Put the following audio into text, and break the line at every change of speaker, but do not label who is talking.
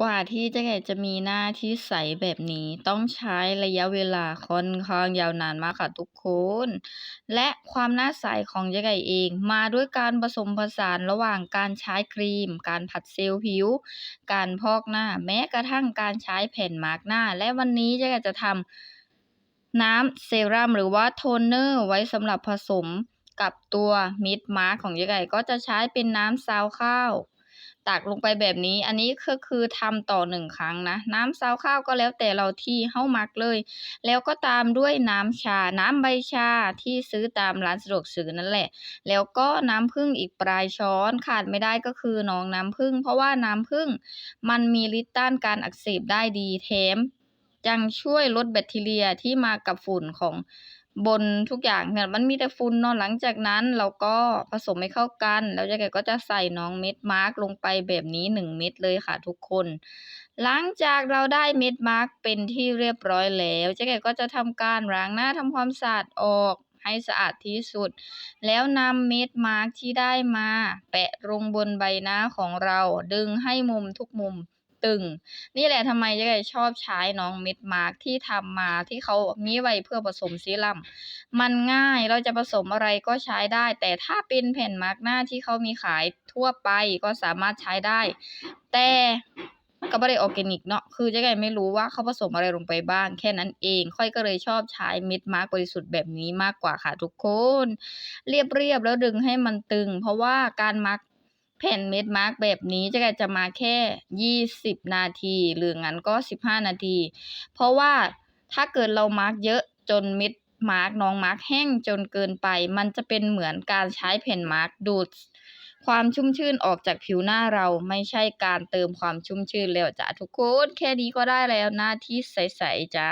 กว่าที่เจ๊ไก่จะมีหน้าที่ใสแบบนี้ต้องใช้ระยะเวลาค่อนข้างยาวนานมากค่ะทุกคน และความหน้าใสของเจ๊ไก่เอง มาด้วยการผสมผสานระหว่างการใช้ครีม การผัดเซลล์ผิว การพอกหน้า แม้กระทั่งการใช้แผ่นมาร์กหน้า และวันนี้เจ๊ไก่จะทำน้ำเซรั่มหรือว่าโทนเนอร์ไว้สำหรับผสมกับตัวมิดมาร์กของเจ๊ไก่ก็จะใช้เป็นน้ำซาวข้าว ตักลงไปแบบนี้ อันนี้ก็คือทำต่อหนึ่งครั้งนะ น้ำซาวข้าวก็แล้วแต่เราที่เฮ้ามักเลย แล้วก็ตามด้วยน้ำชา น้ำใบชาที่ซื้อตามร้านสะดวกซื้อนั่นแหละ แล้วก็น้ำผึ้งอีกปลายช้อนขาดไม่ได้ก็คือน้องน้ำผึ้งเพราะว่าน้ำผึ้งมันมีฤทธิ์ต้านการอักเสบได้ดีแถมยังช่วยลดแบคทีเรียที่มากับฝุ่นของ บนทุกอย่างเนี่ยมันมีแต่ฝุ่นเนาะหลังจากนั้นเราก็ผสมให้เข้ากัน แล้วเจ๊ไก่ก็จะใส่น้องเม็ดมาร์กลงไปแบบนี้หนึ่งเม็ดเลยค่ะทุกคน หลังจากเราได้เม็ดมาร์กเป็นที่เรียบร้อยแล้วเจ๊ไก่ก็จะทำการล้างหน้าทำความสะอาดออกให้สะอาดที่สุด แล้วนำเม็ดมาร์กที่ได้มา แปะลงบนใบหน้าของเรา ดึงให้มุมทุกมุม ตึง นี่แหละทำไมเจ๊ไก่ชอบใช้น้องเม็ดมาร์กที่ทำมาที่เขามีไว้เพื่อผสมเซรั่มมันง่ายเราจะผสมอะไรก็ใช้ได้ แต่ถ้าเป็นแผ่นมาร์กหน้าที่เขามีขายทั่วไปก็สามารถใช้ได้ แต่ก็ไม่ได้ออร์แกนิกเนาะ คือเจ๊ไก่ไม่รู้ว่าเขาผสมอะไรลงไปบ้าง แค่นั้นเอง ค่อยก็เลยชอบใช้เม็ดมาร์กบริสุทธิ์แบบนี้มากกว่าค่ะทุกคน เรียบๆแล้วดึงให้มันตึง เพราะว่าการมาร์ก แผ่นเม็ดมาร์กแบบนี้จ๊ไก่จะมาแค่ 20 นาที หรืองั้นก็ 15 นาที เพราะว่าถ้าเกิดเรามาร์กเยอะจนเม็ดมาร์กน้องมาร์กแห้งจนเกินไป มันจะเป็นเหมือนการใช้แผ่นมาร์กดูดความชุ่มชื่นออกจากผิวหน้าเราไม่ใช่การเติมความชุ่มชื่นแล้วจ้ะทุกคน แค่นี้ก็ได้แล้วหน้าที่ใส ๆ จ้า